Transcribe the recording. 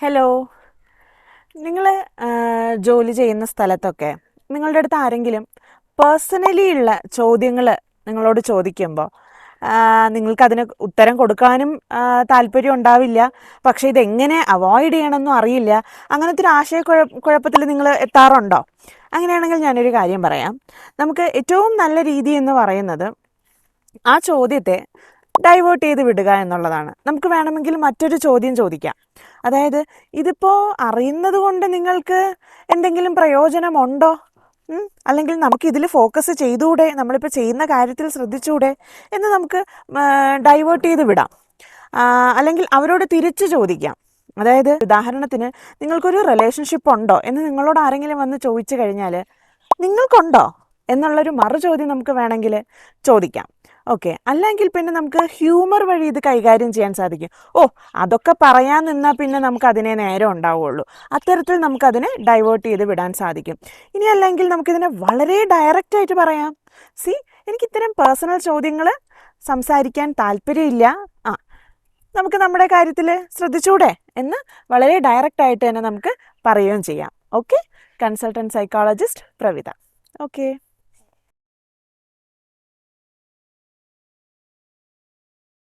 Hello നിങ്ങൾ ജോലി ചെയ്യുന്ന സ്ഥലത്തൊക്കെ നിങ്ങളുടെ അടുത്ത് ആരെങ്കിലും പേഴ്സണലി ഉള്ള ചോദ്യങ്ങൾ നിങ്ങളോട് ചോദിക്കുമ്പോൾ നിങ്ങൾക്കതിന് ഉത്തരം കൊടുക്കാനും താല്പര്യം ഉണ്ടാവില്ല. പക്ഷേ ഇതെങ്ങനെ അവോയ്ഡ് ചെയ്യണമെന്നും അറിയില്ല. അങ്ങനത്തെ ഒരു ആശയ കുഴപ്പത്തിൽ നിങ്ങൾ എത്താറുണ്ടോ? അങ്ങനെയാണെങ്കിൽ ഞാനൊരു കാര്യം പറയാം. നമുക്ക് ഏറ്റവും നല്ല രീതി എന്ന് പറയുന്നത് ആ ചോദ്യത്തെ ഡൈവേർട്ട് ചെയ്ത് വിടുക എന്നുള്ളതാണ്. നമുക്ക് വേണമെങ്കിൽ മറ്റൊരു ചോദ്യം ചോദിക്കാം. അതായത് ഇതിപ്പോൾ അറിയുന്നത് കൊണ്ട് നിങ്ങൾക്ക് എന്തെങ്കിലും പ്രയോജനമുണ്ടോ? അല്ലെങ്കിൽ നമുക്ക് ഇതിൽ ഫോക്കസ് ചെയ്തുകൂടെ? നമ്മളിപ്പോൾ ചെയ്യുന്ന കാര്യത്തിൽ ശ്രദ്ധിച്ചുകൂടെ? എന്ന് നമുക്ക് ഡൈവേർട്ട് ചെയ്ത് വിടാം. അല്ലെങ്കിൽ അവരോട് തിരിച്ചു ചോദിക്കാം. അതായത് ഉദാഹരണത്തിന് നിങ്ങൾക്കൊരു റിലേഷൻഷിപ്പ് ഉണ്ടോ? എന്ന് നിങ്ങളോട് ആരെങ്കിലും വന്ന് ചോദിച്ചു കഴിഞ്ഞാൽ നിങ്ങൾക്കുണ്ടോ? എന്നുള്ളൊരു മറു ചോദ്യം നമുക്ക് വേണമെങ്കിൽ ചോദിക്കാം. ഓക്കെ. അല്ലെങ്കിൽ പിന്നെ നമുക്ക് ഹ്യൂമർ വഴി ഇത് കൈകാര്യം ചെയ്യാൻ സാധിക്കും. ഓ അതൊക്കെ പറയാൻ നിന്നാൽ പിന്നെ നമുക്ക് അതിനെ നേരം ഉണ്ടാവുള്ളൂ. അത്തരത്തിൽ നമുക്കതിനെ ഡൈവേർട്ട് ചെയ്ത് വിടാൻ സാധിക്കും. ഇനി അല്ലെങ്കിൽ നമുക്കിതിനെ വളരെ ഡയറക്റ്റ് ആയിട്ട് പറയാം. സി എനിക്ക് ഇത്തരം പേഴ്സണൽ ചോദ്യങ്ങൾ സംസാരിക്കാൻ താല്പര്യമില്ല. ആ നമുക്ക് നമ്മുടെ കാര്യത്തിൽ ശ്രദ്ധിച്ചൂടെ എന്ന് വളരെ ഡയറക്റ്റ് ആയിട്ട് തന്നെ നമുക്ക് പറയുകയും ചെയ്യാം. Okay. Consultant psychologist Pravitha. Okay.